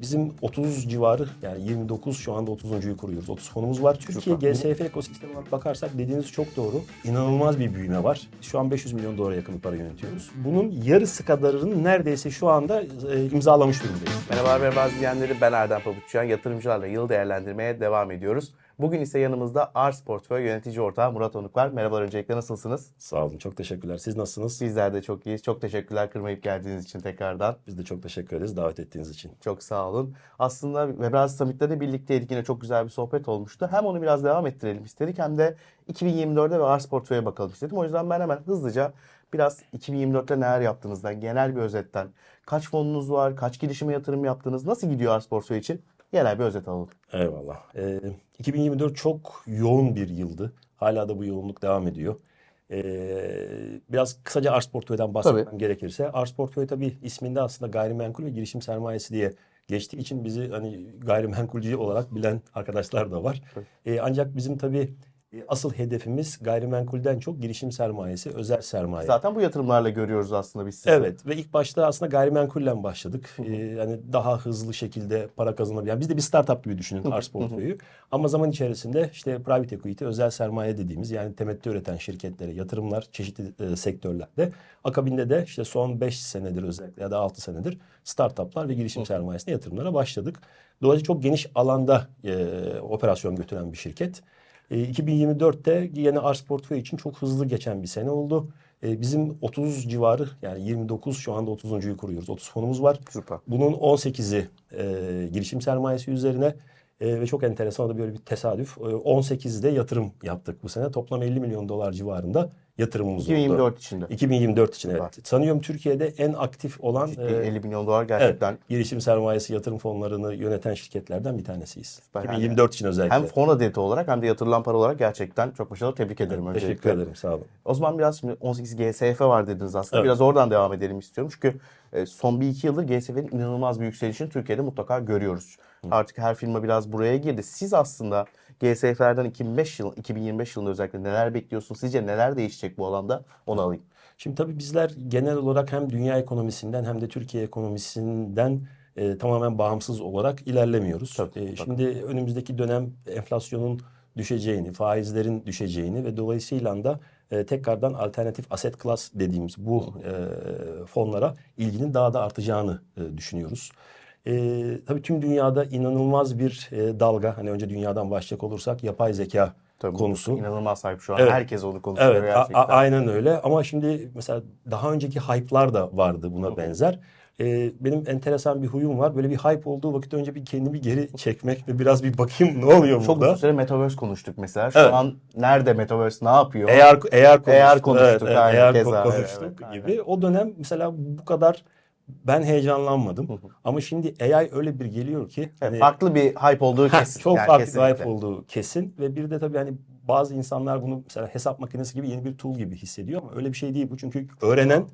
Bizim 30 civarı yani 29 şu anda 30.yu kuruyoruz. 30 fonumuz var. Türkiye GSF ekosistemi olarak bakarsak dediğiniz çok doğru. İnanılmaz bir büyüme var. Şu an 500 milyon dolara yakın bir para yönetiyoruz. Bunun yarısı kadarının neredeyse şu anda e, imzalamış durumdayız. Merhaba Merhaba izleyenleri ben Erdem Pabuççuyan. Yatırımcılarla yıl değerlendirmeye devam ediyoruz. Bugün ise yanımızda Ars Portföy yönetici ortağı Murat Onuk var. Merhabalar öncelikle nasılsınız? Sağ olun. Çok teşekkürler. Siz nasılsınız? Bizler de çok iyiyiz. Çok teşekkürler kırmayıp geldiğiniz için tekrardan. Biz de çok teşekkür ederiz davet ettiğiniz için. Çok sağ olun. Aslında Webraz Summit'te de birlikteydik. Yine çok güzel bir sohbet olmuştu. Hem onu biraz devam ettirelim istedik hem de 2024'e ve Ars Portföy'e bakalım istedim. O yüzden ben hemen hızlıca biraz 2024'te neler yaptığınızdan, genel bir özetten, kaç fonunuz var, kaç girişime yatırım yaptınız, nasıl gidiyor Ars Portföy için genel bir özet alalım. Eyvallah. Ee, 2024 çok yoğun bir yıldı. Hala da bu yoğunluk devam ediyor. Ee, biraz kısaca Ars Portföy'den bahsetmem Tabii. gerekirse. Ars Portföy tabii isminde aslında gayrimenkul ve girişim sermayesi diye geçtiği için bizi hani gayrimenkulcü olarak bilen arkadaşlar da var. Ee, ancak bizim tabii asıl hedefimiz gayrimenkulden çok girişim sermayesi, özel sermaye. Zaten bu yatırımlarla görüyoruz aslında biz sizi. Evet ve ilk başta aslında gayrimenkulle başladık. Ee, yani daha hızlı şekilde para kazanabilen. Biz de bir startup gibi düşünün Ars portföyü. Ama zaman içerisinde işte private equity, özel sermaye dediğimiz yani temettü üreten şirketlere yatırımlar çeşitli e, sektörlerde. Akabinde de işte son 5 senedir özellikle ya da 6 senedir startuplar ve girişim sermayesine yatırımlara başladık. Dolayısıyla çok geniş alanda e, operasyon götüren bir şirket. E, 2024'te yine Ars portföy için çok hızlı geçen bir sene oldu. E, bizim 30 civarı yani 29 şu anda 30.yu kuruyoruz. 30 fonumuz var. Süper. Bunun 18'i e, girişim sermayesi üzerine e, ve çok enteresan da böyle bir tesadüf. E, 18'de yatırım yaptık bu sene. Toplam 50 milyon dolar civarında yatırımımız oldu. 2024 içinde. 2024 için evet. Var. Sanıyorum Türkiye'de en aktif olan Ciddi e, 50 milyon dolar evet, gerçekten girişim sermayesi yatırım fonlarını yöneten şirketlerden bir tanesiyiz. Süper. 2024 için özellikle. hem fon adeti olarak hem de yatırılan para olarak gerçekten çok başarılı. Tebrik ederim öncelikle. Teşekkür ederim sağ olun. O zaman biraz şimdi 18 GSF var dediniz aslında. Evet. Biraz oradan devam edelim istiyorum. Çünkü e, son bir iki yıldır GSF'nin inanılmaz bir yükselişini Türkiye'de mutlaka görüyoruz. Artık her firma biraz buraya girdi. Siz aslında GSF'lerden 2005 yıl, 2025 yılında özellikle neler bekliyorsunuz? Sizce neler değişecek bu alanda? Onu alayım. Şimdi tabii bizler genel olarak hem dünya ekonomisinden hem de Türkiye ekonomisinden e, tamamen bağımsız olarak ilerlemiyoruz. Tabii, E, tabii. şimdi önümüzdeki dönem enflasyonun düşeceğini, faizlerin düşeceğini ve dolayısıyla da e, tekrardan alternatif asset class dediğimiz bu e, fonlara ilginin daha da artacağını e, düşünüyoruz. E, tabii tüm dünyada inanılmaz bir e, dalga, hani önce dünyadan başlayacak olursak yapay zeka Tabii konusu. inanılmaz sahip şu an. Evet. Herkes onu konuşuyor Evet, gerçekten. a- aynen öyle. Ama şimdi mesela daha önceki hype'lar da vardı buna benzer. Ee, benim enteresan bir huyum var. Böyle bir hype olduğu vakit önce bir kendimi geri çekmek ve biraz bir bakayım ne oluyor Çok burada. uzun süre Metaverse konuştuk mesela. Şu Evet. an nerede Metaverse ne yapıyor? Eğer eğer konuştuk, Eğer konuştuk, evet, aynen, eğer keza, konuştuk evet, gibi. O dönem mesela bu kadar ben heyecanlanmadım. Ama şimdi AI öyle bir geliyor ki Evet, hani- farklı bir hype olduğu kesin. Çok Yani farklı bir kesinlikle. hype olduğu kesin ve bir de tabii hani bazı insanlar bunu mesela hesap makinesi gibi yeni bir tool gibi hissediyor ama öyle bir şey değil bu. Çünkü öğrenen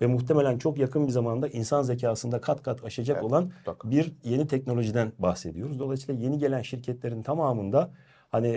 ve muhtemelen çok yakın bir zamanda insan zekasında kat kat aşacak Evet, olan mutlaka. bir yeni teknolojiden bahsediyoruz. Dolayısıyla yeni gelen şirketlerin tamamında hani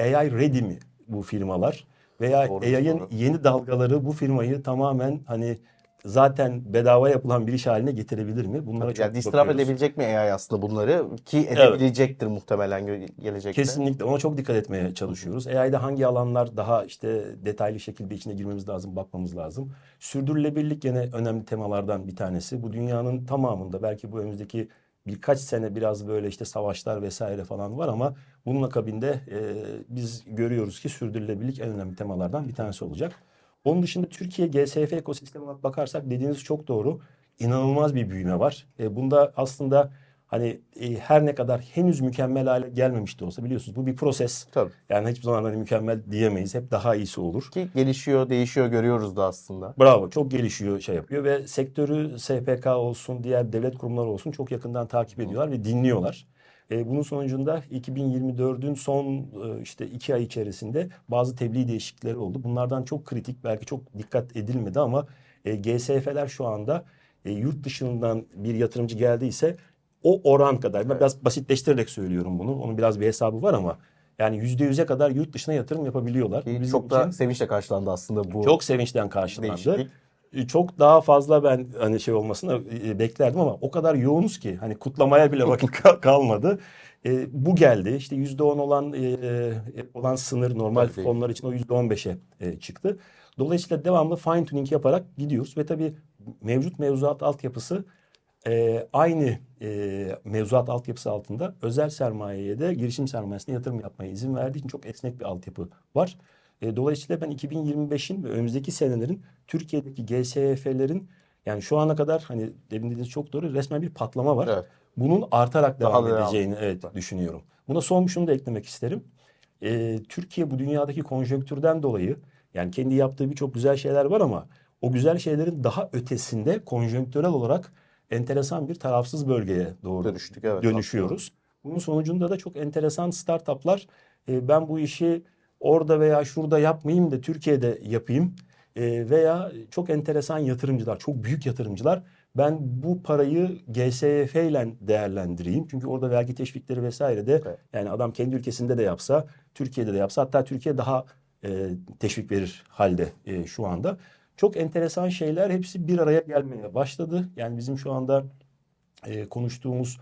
AI ready mi bu firmalar veya Doğru, AI'ın doğru. yeni dalgaları bu firmayı tamamen hani zaten bedava yapılan bir iş haline getirebilir mi? Bunlara çok Yani disrupt bakıyoruz. edebilecek mi AI aslında bunları? Ki edebilecektir muhtemelen gö- gelecekte. Kesinlikle ona çok dikkat etmeye çalışıyoruz. AI'de hangi alanlar daha işte detaylı şekilde içine girmemiz lazım, bakmamız lazım. Sürdürülebilirlik gene önemli temalardan bir tanesi. Bu dünyanın tamamında belki bu önümüzdeki birkaç sene biraz böyle işte savaşlar vesaire falan var ama bunun akabinde e, biz görüyoruz ki sürdürülebilirlik en önemli temalardan bir tanesi olacak. Onun dışında Türkiye GSF ekosistemi olarak bakarsak dediğiniz çok doğru. İnanılmaz bir büyüme var. E, bunda aslında hani e, her ne kadar henüz mükemmel hale gelmemiş de olsa biliyorsunuz bu bir proses. Tabii. Yani hiçbir zaman hani mükemmel diyemeyiz. Hep daha iyisi olur. Ki gelişiyor, değişiyor görüyoruz da aslında. Bravo. Çok gelişiyor, şey yapıyor ve sektörü SPK olsun, diğer devlet kurumları olsun çok yakından takip ediyorlar ve dinliyorlar. E, bunun sonucunda 2024'ün son e, işte iki ay içerisinde bazı tebliğ değişiklikleri oldu. Bunlardan çok kritik, belki çok dikkat edilmedi ama e, GSF'ler şu anda e, yurt dışından bir yatırımcı geldiyse o oran kadar, ben biraz basitleştirerek söylüyorum bunu. Onun biraz bir hesabı var ama yani yüzde yüze kadar yurt dışına yatırım yapabiliyorlar. Ki Bizim çok da sevinçle karşılandı aslında bu çok sevinçten karşılandı. değişiklik. e, çok daha fazla ben hani şey olmasını e, beklerdim ama o kadar yoğunuz ki hani kutlamaya bile vakit ka- kalmadı. E, bu geldi. İşte %10 olan e, e, olan sınır normal Tabii. fonlar için o %15'e e, çıktı. Dolayısıyla devamlı fine tuning yaparak gidiyoruz ve tabii mevcut mevzuat altyapısı e, aynı e, mevzuat altyapısı altında özel sermayeye de girişim sermayesine yatırım yapmaya izin verdiği için çok esnek bir altyapı var. E, dolayısıyla ben 2025'in ve önümüzdeki senelerin Türkiye'deki GSYF'lerin yani şu ana kadar hani demin dediğiniz çok doğru resmen bir patlama var. Evet. Bunun artarak Daha devam da devam edeceğini evet düşünüyorum. Buna son şunu da eklemek isterim. E, Türkiye bu dünyadaki konjonktürden dolayı yani kendi yaptığı birçok güzel şeyler var ama o güzel şeylerin daha ötesinde konjonktürel olarak enteresan bir tarafsız bölgeye doğru Dönüştük, evet. dönüşüyoruz. Bunun sonucunda da çok enteresan startuplar e, ben bu işi orada veya şurada yapmayayım da Türkiye'de yapayım e, veya çok enteresan yatırımcılar, çok büyük yatırımcılar ben bu parayı GSYF ile değerlendireyim. Çünkü orada vergi teşvikleri vesaire de Evet. yani adam kendi ülkesinde de yapsa, Türkiye'de de yapsa hatta Türkiye daha e, teşvik verir halde e, şu anda. Çok enteresan şeyler hepsi bir araya gelmeye başladı. Yani bizim şu anda e, konuştuğumuz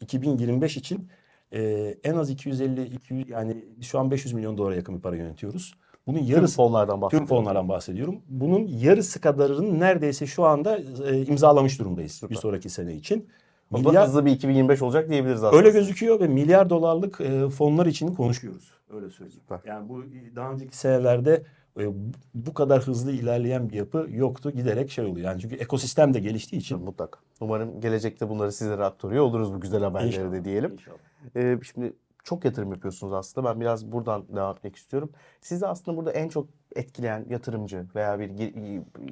2025 için e, en az 250 200 yani şu an 500 milyon dolara yakın bir para yönetiyoruz. Bunun Tüm yarısı fonlardan tüm bahsediyorum. fonlardan bahsediyorum. Bunun yarısı kadarını neredeyse şu anda e, imzalamış durumdayız Süper. bir sonraki sene için. O Milyar, hızlı bir 2025 olacak diyebiliriz aslında. öyle gözüküyor ve milyar dolarlık e, fonlar için konuşuyoruz. Öyle söyleyeyim. Süper. Yani bu daha önceki senelerde e, bu kadar hızlı ilerleyen bir yapı yoktu. Giderek şey oluyor. Yani çünkü ekosistem de geliştiği için. Mutlaka. Umarım gelecekte bunları sizlere aktarıyor oluruz bu güzel haberleri İnşallah. de diyelim. İnşallah. Ee, şimdi çok yatırım yapıyorsunuz aslında. Ben biraz buradan devam etmek istiyorum. Sizi aslında burada en çok etkileyen yatırımcı veya bir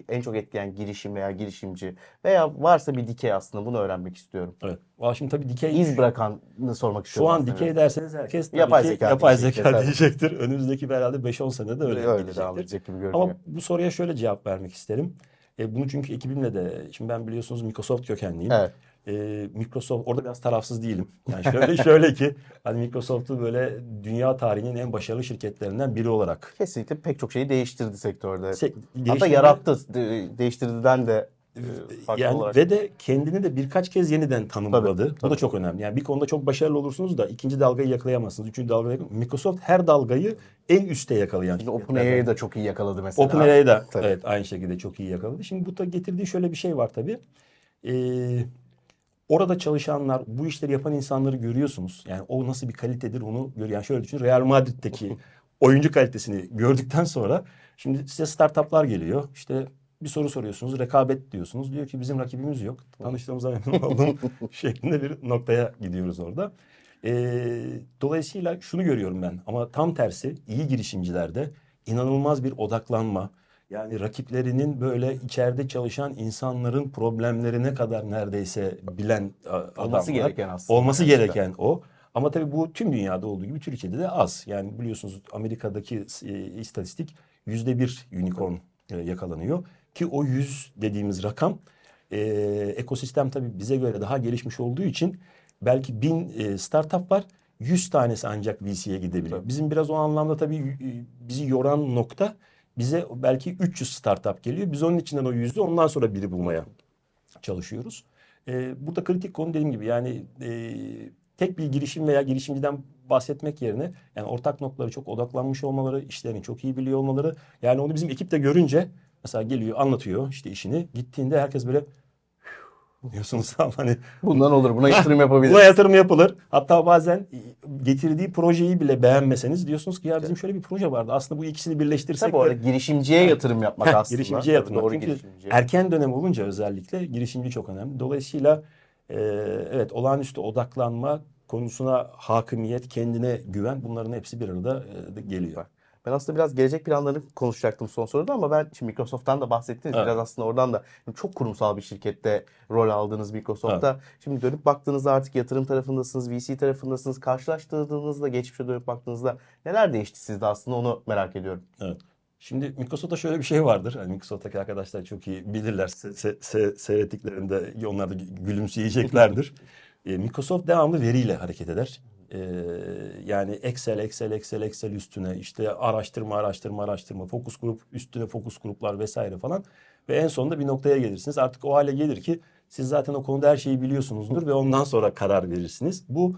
en çok etkileyen girişim veya girişimci veya varsa bir dikey aslında bunu öğrenmek istiyorum. Evet. Valla şimdi tabii dikey İz bırakanı sormak Şu istiyorum an aslında. dikey derseniz herkes tabii Yapay ki zeka yapay diyecektir, zeka diyecektir. Önümüzdeki herhalde 5-10 senede öyle, Öyle gidecektir. gibi görünüyor. Ama bu soruya şöyle cevap vermek isterim. E, bunu çünkü ekibimle de, şimdi ben biliyorsunuz Microsoft kökenliyim. Evet. E, Microsoft, orada biraz tarafsız değilim. Yani şöyle şöyle ki, hani Microsoft'u böyle dünya tarihinin en başarılı şirketlerinden biri olarak Kesinlikle pek çok şeyi değiştirdi sektörde. Se- Hatta değiştirdi. yarattı. De- değiştirdiğinden de e, farklı Yani olarak. ve de kendini de birkaç kez yeniden tanımladı. Tabii, Bu tabii. da çok önemli. Yani bir konuda çok başarılı olursunuz da ikinci dalgayı yakalayamazsınız. Üçüncü dalgayı Microsoft her dalgayı en üste yakalayan Şimdi. OpenAI'yi da çok iyi yakaladı mesela. OpenAI'yi de evet aynı şekilde çok iyi yakaladı. Şimdi bu da getirdiği şöyle bir şey var tabii. Ee, orada çalışanlar, bu işleri yapan insanları görüyorsunuz. Yani o nasıl bir kalitedir onu görüyor. Yani şöyle düşünün Real Madrid'deki oyuncu kalitesini gördükten sonra şimdi size startuplar geliyor. İşte bir soru soruyorsunuz, rekabet diyorsunuz. Diyor ki bizim rakibimiz yok. Tanıştığımıza memnun oldum şeklinde bir noktaya gidiyoruz orada. Ee, dolayısıyla şunu görüyorum ben ama tam tersi iyi girişimcilerde inanılmaz bir odaklanma. Yani rakiplerinin böyle içeride çalışan insanların problemlerine kadar neredeyse bilen a- adamlar. Olması gereken aslında. Olması gerçekten. gereken o. Ama tabii bu tüm dünyada olduğu gibi Türkiye'de de az. Yani biliyorsunuz Amerika'daki e, istatistik yüzde bir unicorn e, yakalanıyor. Ki o yüz dediğimiz rakam e, ekosistem tabii bize göre daha gelişmiş olduğu için belki bin e, startup var. 100 tanesi ancak VC'ye gidebiliyor. Tabii. Bizim biraz o anlamda tabii e, bizi yoran nokta bize belki 300 startup geliyor. Biz onun içinden o yüzü ondan sonra biri bulmaya çalışıyoruz. Ee, burada kritik konu dediğim gibi yani e, tek bir girişim veya girişimciden bahsetmek yerine yani ortak noktaları çok odaklanmış olmaları, işlerini çok iyi biliyor olmaları. Yani onu bizim ekip de görünce mesela geliyor anlatıyor işte işini. Gittiğinde herkes böyle Diyorsunuz hani Bundan olur. Buna yatırım yapabiliriz. buna yatırım yapılır. Hatta bazen getirdiği projeyi bile beğenmeseniz diyorsunuz ki ya bizim şöyle bir proje vardı. Aslında bu ikisini birleştirsek Tabii orada girişimciye yatırım yapmak aslında. girişimciye yatırmak. Doğru Çünkü girişimciye. erken dönem olunca özellikle girişimci çok önemli. Dolayısıyla e, evet olağanüstü odaklanma konusuna hakimiyet, kendine güven bunların hepsi bir arada e, geliyor. Ben aslında biraz gelecek planlarını konuşacaktım son soruda ama ben şimdi Microsoft'tan da bahsettiniz. Evet. Biraz aslında oradan da çok kurumsal bir şirkette rol aldınız Microsoft'ta. Şimdi dönüp baktığınızda artık yatırım tarafındasınız, VC tarafındasınız. Karşılaştırdığınızda, geçmişe dönüp baktığınızda neler değişti sizde aslında onu merak ediyorum. Evet. Şimdi Microsoft'ta şöyle bir şey vardır. Hani Microsoft'taki arkadaşlar çok iyi bilirler. Se- se- se- seyrettiklerinde onlar da gülümseyeceklerdir. E, Microsoft devamlı veriyle hareket eder. Ee, yani Excel, Excel, Excel, Excel üstüne işte araştırma, araştırma, araştırma, fokus grup üstüne fokus gruplar vesaire falan. Ve en sonunda bir noktaya gelirsiniz. Artık o hale gelir ki siz zaten o konuda her şeyi biliyorsunuzdur ve ondan sonra karar verirsiniz. Bu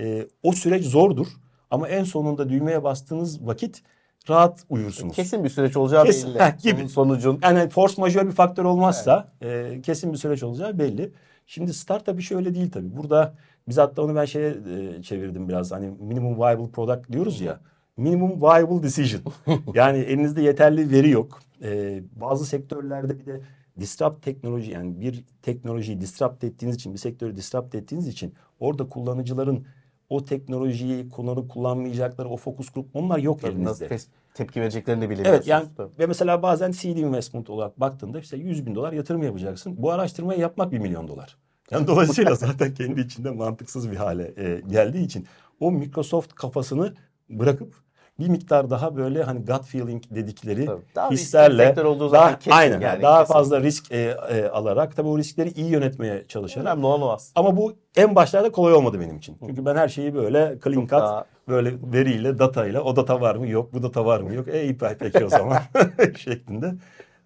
e, o süreç zordur ama en sonunda düğmeye bastığınız vakit rahat uyursunuz. Kesin bir süreç olacağı Kesin, belli. heh, gibi. Sonucun. Yani force majeure bir faktör olmazsa e, kesin bir süreç olacağı belli. Şimdi startup işi öyle değil tabii. Burada biz hatta onu ben şeye e, çevirdim biraz. Hani minimum viable product diyoruz ya. Minimum viable decision. yani elinizde yeterli veri yok. E, bazı sektörlerde bir de disrupt teknoloji yani bir teknolojiyi disrupt ettiğiniz için bir sektörü disrupt ettiğiniz için orada kullanıcıların o teknolojiyi kullanıp kullanmayacakları o fokus grup onlar yok Tabii Nasıl elinizde. tes- tepki vereceklerini bilemiyorsunuz. Evet yani Tabii. ve mesela bazen seed investment olarak baktığında işte 100 bin dolar yatırım yapacaksın. Bu araştırmayı yapmak 1 milyon dolar. Yani dolayısıyla zaten kendi içinde mantıksız bir hale e, geldiği için o Microsoft kafasını bırakıp bir miktar daha böyle hani gut feeling dedikleri Tabii. Daha hislerle olduğu zaten daha, kesin aynen yani, daha kesin. fazla risk e, e, alarak tabii o riskleri iyi yönetmeye çalışarak Önemli olan o aslında. ama bu en başlarda kolay olmadı benim için. Çünkü ben her şeyi böyle clean Çok cut, daha- böyle veriyle, datayla, o data var mı yok, bu data var mı yok. E iyi peki o zaman şeklinde.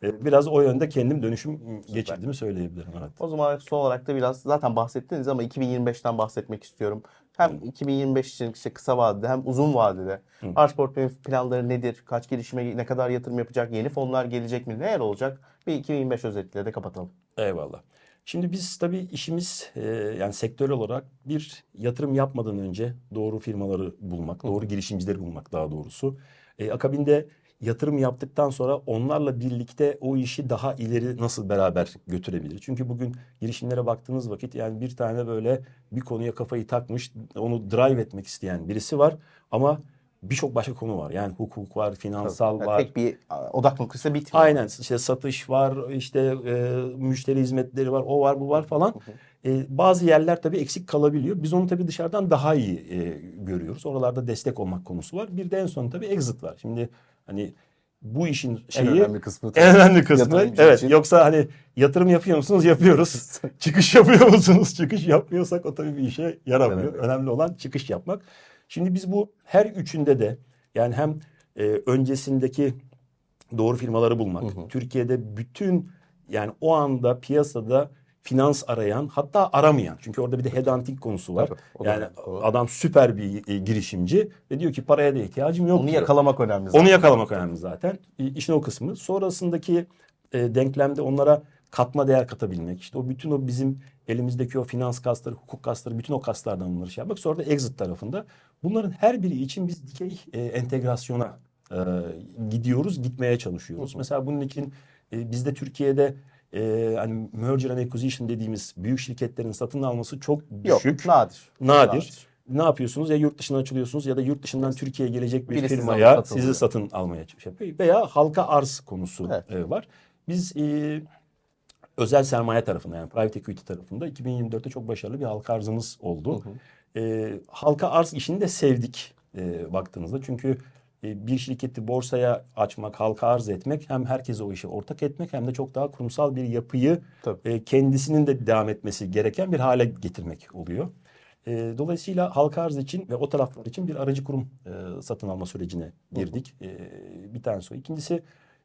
E, Biraz o yönde kendim dönüşüm geçirdiğimi söyleyebilirim. Evet. O zaman son olarak da biraz zaten bahsettiniz ama 2025'ten bahsetmek istiyorum. Hem 2025 için işte kısa vadede hem uzun vadede arz portföy planları nedir? Kaç girişime ne kadar yatırım yapacak? Yeni fonlar gelecek mi? Neler olacak? Bir 2025 özetliyle de kapatalım. Eyvallah. Şimdi biz tabii işimiz e, yani sektör olarak bir yatırım yapmadan önce doğru firmaları bulmak, doğru girişimcileri bulmak daha doğrusu. E, akabinde yatırım yaptıktan sonra onlarla birlikte o işi daha ileri nasıl beraber götürebilir? Çünkü bugün girişimlere baktığınız vakit yani bir tane böyle bir konuya kafayı takmış, onu drive etmek isteyen birisi var ama birçok başka konu var. Yani hukuk var, finansal Yani var. tek bir odak noktası bitmiyor. Aynen işte satış var işte e, müşteri hizmetleri var o var bu var falan. E, bazı yerler tabii eksik kalabiliyor. Biz onu tabii dışarıdan daha iyi e, görüyoruz. Oralarda destek olmak konusu var. Bir de en son tabii exit var. Şimdi hani bu işin şeyi En önemli kısmı. en önemli kısmı. Evet için. yoksa hani yatırım yapıyor musunuz? Yapıyoruz. çıkış yapıyor musunuz? Çıkış yapmıyorsak o tabii bir işe yaramıyor. Evet. Önemli olan çıkış yapmak. Şimdi biz bu her üçünde de yani hem e, öncesindeki doğru firmaları bulmak. Türkiye'de bütün yani o anda piyasada finans arayan hatta aramayan. Çünkü orada bir de headhunting konusu var. Tabii, o da yani adam süper bir e, girişimci ve diyor ki paraya da ihtiyacım yok Onu diyor. yakalamak önemli zaten. Onu yakalamak önemli zaten. İ- İşin o kısmı. Sonrasındaki e, denklemde onlara katma değer katabilmek. İşte o bütün o bizim elimizdeki o finans kasları, hukuk kasları, bütün o kaslardan bunları şey yapmak. Sonra da exit tarafında. Bunların her biri için biz dikey e, entegrasyona e, gidiyoruz, gitmeye çalışıyoruz. Mesela bunun için e, bizde Türkiye'de e, hani merger and acquisition dediğimiz büyük şirketlerin satın alması çok Yok, düşük. nadir. Nadir. Ne yapıyorsunuz? Ya yurt dışına açılıyorsunuz ya da yurt dışından Türkiye'ye gelecek bir Biri sizi firmaya satın sizi satın almaya şey yapıyor. Veya halka arz konusu Evet. e, var. Biz e, özel sermaye tarafında yani private equity tarafında 2024'te çok başarılı bir halka arzımız oldu. E, halka arz işini de sevdik e, baktığınızda. Çünkü bir şirketi borsaya açmak, halka arz etmek hem herkese o işi ortak etmek hem de çok daha kurumsal bir yapıyı Tabii. e, kendisinin de devam etmesi gereken bir hale getirmek oluyor. E, dolayısıyla halka arz için ve o taraflar için bir aracı kurum e, satın alma sürecine girdik. E, bir tanesi o. İkincisi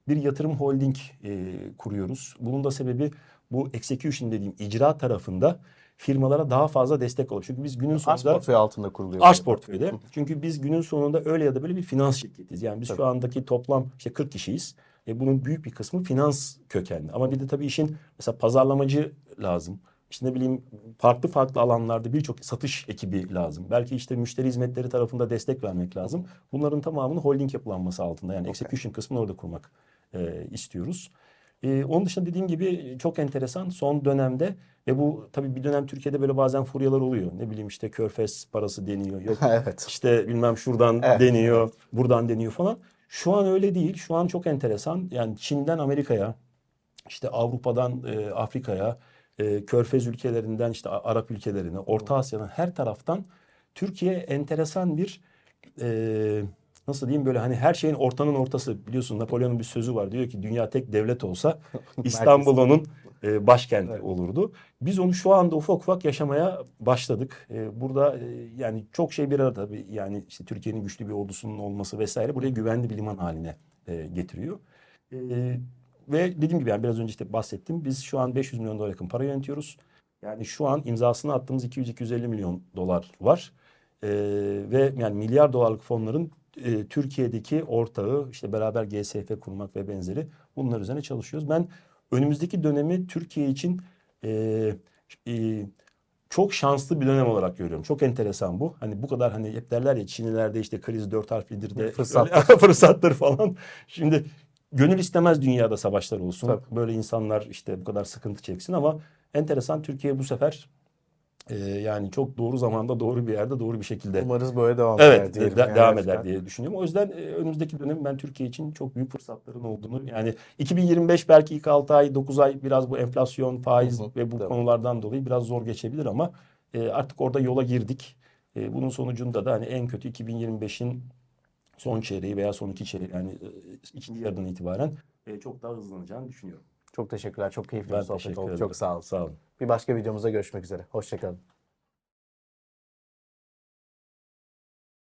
bir yatırım holding e, kuruyoruz. Bunun da sebebi bu execution dediğim icra tarafında firmalara daha fazla destek olur. Çünkü biz günün Arz sonunda portföyü altında kuruluyor. arz portföyde. Çünkü biz günün sonunda öyle ya da böyle bir finans şirketiyiz. Yani biz şu andaki toplam işte 40 kişiyiz. E bunun büyük bir kısmı finans kökenli. Ama bir de tabii işin mesela pazarlamacı lazım. İşte ne bileyim farklı farklı alanlarda birçok satış ekibi lazım. Belki işte müşteri hizmetleri tarafında destek vermek lazım. Bunların tamamını holding yapılanması altında yani execution kısmını orada kurmak e, istiyoruz. E, onun dışında dediğim gibi çok enteresan son dönemde ve bu tabii bir dönem Türkiye'de böyle bazen furyalar oluyor. Ne bileyim işte körfez parası deniyor. Yok evet. işte bilmem şuradan Evet. deniyor, buradan deniyor falan. Şu an öyle değil. Şu an çok enteresan. Yani Çin'den Amerika'ya, işte Avrupa'dan e, Afrika'ya, e, Körfez ülkelerinden işte Arap ülkelerine, Orta Asya'dan her taraftan Türkiye enteresan bir e, nasıl diyeyim böyle hani her şeyin ortanın ortası biliyorsun Napolyon'un bir sözü var diyor ki dünya tek devlet olsa İstanbul onun e, e, başkent Evet. olurdu. Biz onu şu anda ufak ufak yaşamaya başladık. E, burada e, yani çok şey bir arada tabii yani işte Türkiye'nin güçlü bir ordusunun olması vesaire buraya güvenli bir liman haline e, getiriyor. E, ve dediğim gibi yani biraz önce işte bahsettim. Biz şu an 500 milyon dolar yakın para yönetiyoruz. Yani şu an imzasını attığımız 200-250 milyon dolar var. E, ve yani milyar dolarlık fonların e, Türkiye'deki ortağı işte beraber GSF kurmak ve benzeri bunlar üzerine çalışıyoruz. Ben önümüzdeki dönemi Türkiye için e, e, çok şanslı bir dönem olarak görüyorum. Çok enteresan bu. Hani bu kadar hani hep derler ya Çinlilerde işte kriz dört harflidir de Fırsattır. fırsattır falan. Şimdi gönül istemez dünyada savaşlar olsun. Tabii. Böyle insanlar işte bu kadar sıkıntı çeksin ama enteresan Türkiye bu sefer e, yani çok doğru zamanda doğru bir yerde doğru bir şekilde Umarız böyle devam eder Evet, de- yani devam eder diye düşünüyorum. O yüzden e, önümüzdeki dönem ben Türkiye için çok büyük fırsatların olduğunu yani 2025 belki ilk 6 ay 9 ay biraz bu enflasyon, faiz Hı hı, ve bu tabii. konulardan dolayı biraz zor geçebilir ama e, artık orada yola girdik. E, bunun sonucunda da hani en kötü 2025'in son çeyreği veya son iki çeyreği yani e, ikinci yarıdan itibaren e, çok daha hızlanacağını düşünüyorum. Çok teşekkürler. Çok keyifli Ben bir sohbet oldu. ederim. Çok sağ olun. Sağ olun. Bir başka videomuzda görüşmek üzere. Hoşçakalın.